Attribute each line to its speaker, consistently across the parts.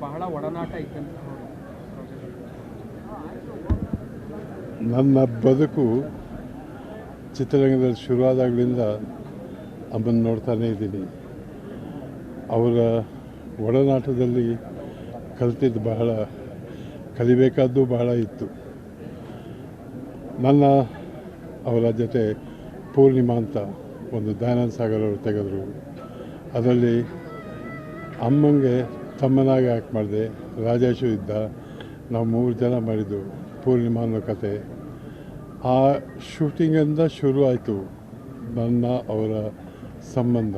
Speaker 1: ಬಹಳ ಒಡನಾಟ ಇತ್ತಂತ
Speaker 2: ನನ್ನ ಬದುಕು ಚಿತ್ರರಂಗದಲ್ಲಿ ಶುರುವಾದಾಗಲಿಂದ ಅಮ್ಮನ್ನು ನೋಡ್ತಾನೇ ಇದ್ದೀನಿ. ಅವರ ಒಡನಾಟದಲ್ಲಿ ಕಲಿತಿದ್ದು ಬಹಳ, ಕಲಿಬೇಕಾದ್ದು ಬಹಳ ಇತ್ತು. ನನ್ನ, ಅವರ ಜೊತೆ ಪೂರ್ಣಿಮಾ ಅಂತ ಒಂದು ದಯಾನಂದ ಸಾಗರ್ ಅವರು ತೆಗೆದರು. ಅದರಲ್ಲಿ ಅಮ್ಮಂಗೆ ತಮ್ಮನಾಗಿ ಆ್ಯಕ್ಟ್ ಮಾಡಿದೆ. ರಾಜೇಶು ಇದ್ದ. ನಾವು ಮೂರು ಜನ ಮಾಡಿದ್ದು ಪೂರ್ಣಿಮಾ ಅನ್ನೋ ಕತೆ. ಆ ಶೂಟಿಂಗಿಂದ ಶುರು ಆಯಿತು ನನ್ನ, ಅವರ ಸಂಬಂಧ.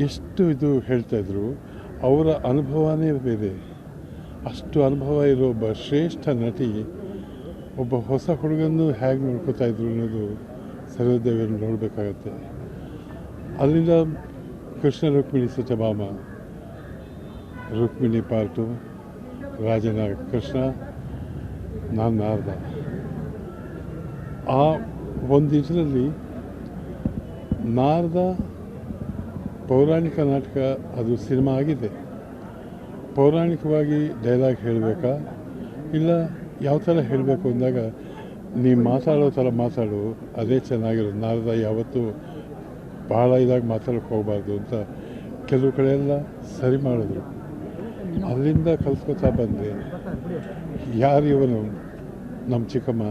Speaker 2: ಎಷ್ಟು ಇದು ಹೇಳ್ತಾಯಿದ್ರು ಅವರ ಅನುಭವನೇ ಬೇರೆ. ಅಷ್ಟು ಅನುಭವ ಇರೋ ಒಬ್ಬ ಶ್ರೇಷ್ಠ ನಟಿ, ಒಬ್ಬ ಹೊಸ ಹುಡುಗನ್ನು ಹೇಗೆ ನೋಡ್ಕೋತಾ ಇದ್ರು ಅನ್ನೋದು ಸರ್ವದೇವಿಯನ್ನು ನೋಡಬೇಕಾಗತ್ತೆ. ಅಲ್ಲಿಂದ ಕೃಷ್ಣ ರುಕ್ಮಿಣಿ ಸತ್ಯಭಾಮ. ರುಕ್ಮಿಣಿ ಪಾರ್ಟು ರಾಜನ ಕೃಷ್ಣ ನಾನು ನಾರದ. ಆ ಒಂದು ಇದರಲ್ಲಿ ನಾರದ ಪೌರಾಣಿಕ ನಾಟಕ ಅದು ಸಿನಿಮಾ ಆಗಿದೆ. ಪೌರಾಣಿಕವಾಗಿ ಡೈಲಾಗ್ ಹೇಳಬೇಕಾ? ಇಲ್ಲ, ಯಾವ ಥರ ಹೇಳಬೇಕು ಅಂದಾಗ ನೀವು ಮಾತಾಡೋ ಥರ ಮಾತಾಡು, ಅದೇ ಚೆನ್ನಾಗಿರೋದು ನಾರದ ಯಾವತ್ತೂ ಭಾಳ ಇದಾಗಿ ಮಾತಾಡೋಕ್ಕೆ ಹೋಗಬಾರ್ದು ಅಂತ ಕೆಲವು ಕಡೆಯೆಲ್ಲ ಸರಿ ಮಾಡಿದ್ರು. ಅಲ್ಲಿಂದ ಕಲ್ತ್ಕೋತಾ ಬಂದೆ. ಯಾರು ಇವನು? ನಮ್ಮ ಚಿಕ್ಕಮ್ಮ.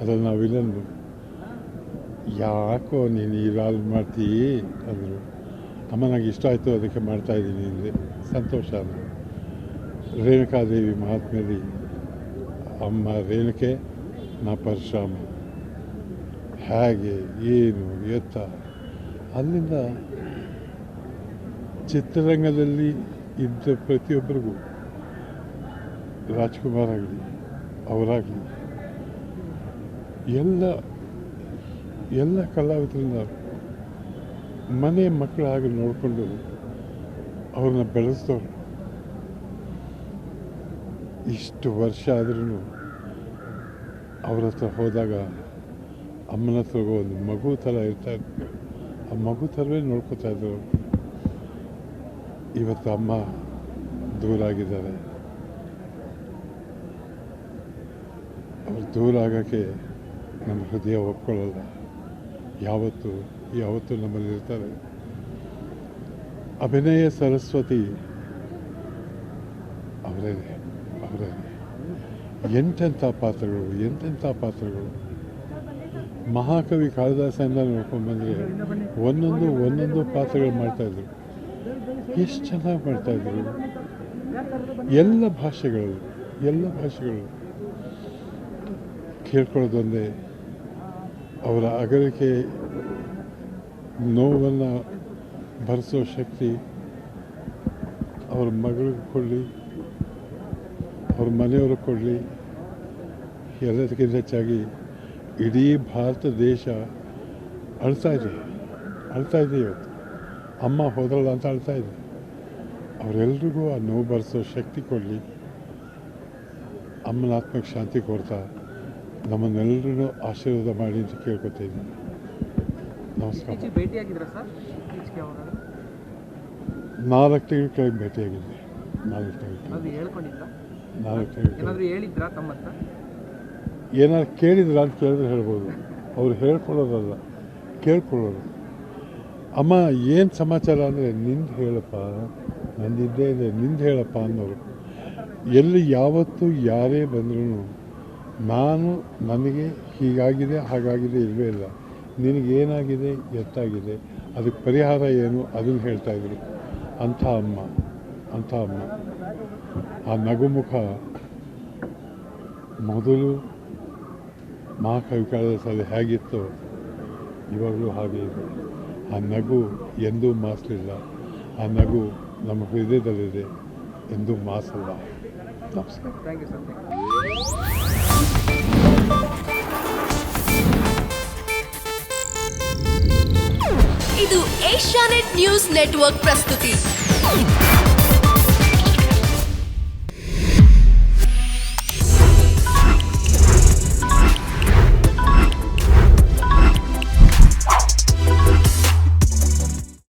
Speaker 2: ಅದ್ರಲ್ಲಿ ನಾವು ವಿಲನ್ನು ಯಾಕೋ ನೀನು ಈ ರಾಲ್ ಮಾಡ್ತೀ? ಅಂದರು. ಅಮ್ಮ ನನಗೆ ಇಷ್ಟ ಆಯಿತು, ಅದಕ್ಕೆ ಮಾಡ್ತಾಯಿದ್ದೀನಿ ಅಂದರೆ ಸಂತೋಷ ಅಂದರು ರೇಣುಕಾದೇವಿ ಮಹಾತ್ಮೆಯಲ್ಲಿ ಅಮ್ಮ ರೇಣುಕೆ, ನಾ ಪರಶುರಾಮ. ಹೇಗೆ, ಏನು, ಎತ್ತ. ಅಲ್ಲಿಂದ ಚಿತ್ರರಂಗದಲ್ಲಿ ಇದ್ದ ಪ್ರತಿಯೊಬ್ಬರಿಗೂ ರಾಜ್ಕುಮಾರ್ ಆಗಲಿ ಅವರಾಗಲಿ, ಎಲ್ಲ ಎಲ್ಲ ಕಲಾವಿದರನ್ನ ಮನೆ ಮಕ್ಕಳಾಗಿ ನೋಡಿಕೊಂಡು ಅವ್ರನ್ನ ಬೆಳೆಸಿದವರು. ಇಷ್ಟು ವರ್ಷ ಆದ್ರೂ ಅವ್ರ ಹತ್ರ ಹೋದಾಗ ಅಮ್ಮನ ಹತ್ರ ಒಂದು ಮಗು ಥರ ಇರ್ತಾ ಆ ಮಗು ಥರವೇ ನೋಡ್ಕೋತಾ ಇದ್ರು ಇವತ್ತು ಅಮ್ಮ ದೂರ ಆಗಿದ್ದಾರೆ ಅವ್ರು ದೂರ ಆಗೋಕ್ಕೆ ನಮ್ಮ ಹೃದಯ ಒಪ್ಕೊಳ್ಳಲ್ಲ. ಯಾವತ್ತು ಯಾವತ್ತು ನಮ್ಮಲ್ಲಿ ಇರ್ತಾರೆ. ಅಭಿನಯ ಸರಸ್ವತಿ ಅವರೇ ಅವರೇ. ಎಂಟೆಂಥ ಪಾತ್ರಗಳು, ಎಂತೆಂಥ ಪಾತ್ರಗಳು. ಮಹಾಕವಿ ಕಾಳಿದಾಸದಿಂದ ನೋಡ್ಕೊಂಡ್ಬಂದರೆ ಒಂದೊಂದು ಒಂದೊಂದು ಪಾತ್ರಗಳು ಮಾಡ್ತಾಯಿದ್ರು ಎಷ್ಟು ಚೆನ್ನಾಗಿ ಮಾಡ್ತಾಯಿದ್ರು ಎಲ್ಲ ಭಾಷೆಗಳು ಎಲ್ಲ ಭಾಷೆಗಳು ಕೇಳ್ಕೊಳ್ಳೋದೊಂದೇ ಅವರ ಅಗಲಿಕೆ, ನೋವನ್ನು ಭರಿಸೋ ಶಕ್ತಿ ಅವ್ರ ಮಗಳಿಗೆ ಕೊಡಲಿ, ಅವ್ರ ಮನೆಯವ್ರಿಗೆ ಕೊಡಲಿ. ಎಲ್ಲದಕ್ಕಿಂತ ಹೆಚ್ಚಾಗಿ ಇಡೀ ಭಾರತ ದೇಶ ಅಳ್ತಾ ಇದೆ ಅಳ್ತಾ ಇದೆ ಇವತ್ತು. ಅಮ್ಮ ಹೋದಲ್ಲ ಅಂತ ಹೇಳ್ತಾ ಇದೆ ಅವರೆಲ್ರಿಗೂ ಆ ನೋವು ಬರೆಸೋ ಶಕ್ತಿ ಕೊಡಲಿ. ಅಮ್ಮನ ಆತ್ಮಕ್ಕೆ ಶಾಂತಿ ಕೊಡ್ತಾ ನಮ್ಮನ್ನೆಲ್ಲರೂ ಆಶೀರ್ವಾದ ಮಾಡಿ ಅಂತ ಕೇಳ್ಕೊತಾ ಇದ್ದೀನಿ. ನಮಸ್ಕಾರ. ನಾಲ್ಕು ತಿಂಗಳ ಕೆಳಗೆ ಭೇಟಿಯಾಗಿದ್ದೆ. ನಾಲ್ಕು ತಿಂಗಳ ನಾಲ್ಕು ತಿಂಗಳ
Speaker 1: ಏನಾದ್ರು
Speaker 2: ಕೇಳಿದ್ರ ಅಂತ ಕೇಳಿದ್ರೆ ಹೇಳ್ಬೋದು. ಅವ್ರು ಹೇಳ್ಕೊಳ್ಳೋದಲ್ಲ. ಕೇಳ್ಕೊಳ್ಳೋದು. ಅಮ್ಮ, ಏನು ಸಮಾಚಾರ ಅಂದರೆ ನಿಂದು ಹೇಳಪ್ಪ, ನಂದಿದ್ದೇ ಇದೆ, ನಿಂದು ಹೇಳಪ್ಪ ಅನ್ನೋರು. ಎಲ್ಲಿ ಯಾವತ್ತೂ ಯಾರೇ ಬಂದ್ರೂ ನಾನು ನನಗೆ ಹೀಗಾಗಿದೆ, ಹಾಗಾಗಿದೆ ಇಲ್ಲವೇ ಇಲ್ಲ. ನಿನಗೇನಾಗಿದೆ? ಎತ್ತಾಗಿದೆ ಅದಕ್ಕೆ ಪರಿಹಾರ ಏನು? ಅದನ್ನು ಹೇಳ್ತಾಯಿದ್ರು ಅಂಥ ಅಮ್ಮ ಅಂಥ ಅಮ್ಮ. ಆ ನಗುಮುಖ ಮೊದಲು ಮಹಾಕವಿ ಸಲ ಹೇಗಿತ್ತು, ಇವಾಗಲೂ ಹಾಗೆ ಇದೆ. ಆ ನಗು ಎಂದೂ ಮಾಸಲಿಲ್ಲ. ಆ ನಗು ನಮ್ಮ ಹೃದಯದಲ್ಲಿದೆ ಎಂದೂ ಮಾಸಲ್ಲ. ನಮಸ್ಕಾರ.
Speaker 1: ಥ್ಯಾಂಕ್ ಯು ಸರ್
Speaker 3: ಇದು ಏಷ್ಯಾನೆಟ್ ನ್ಯೂಸ್ ನೆಟ್ವರ್ಕ್ ಪ್ರಸ್ತುತಿ.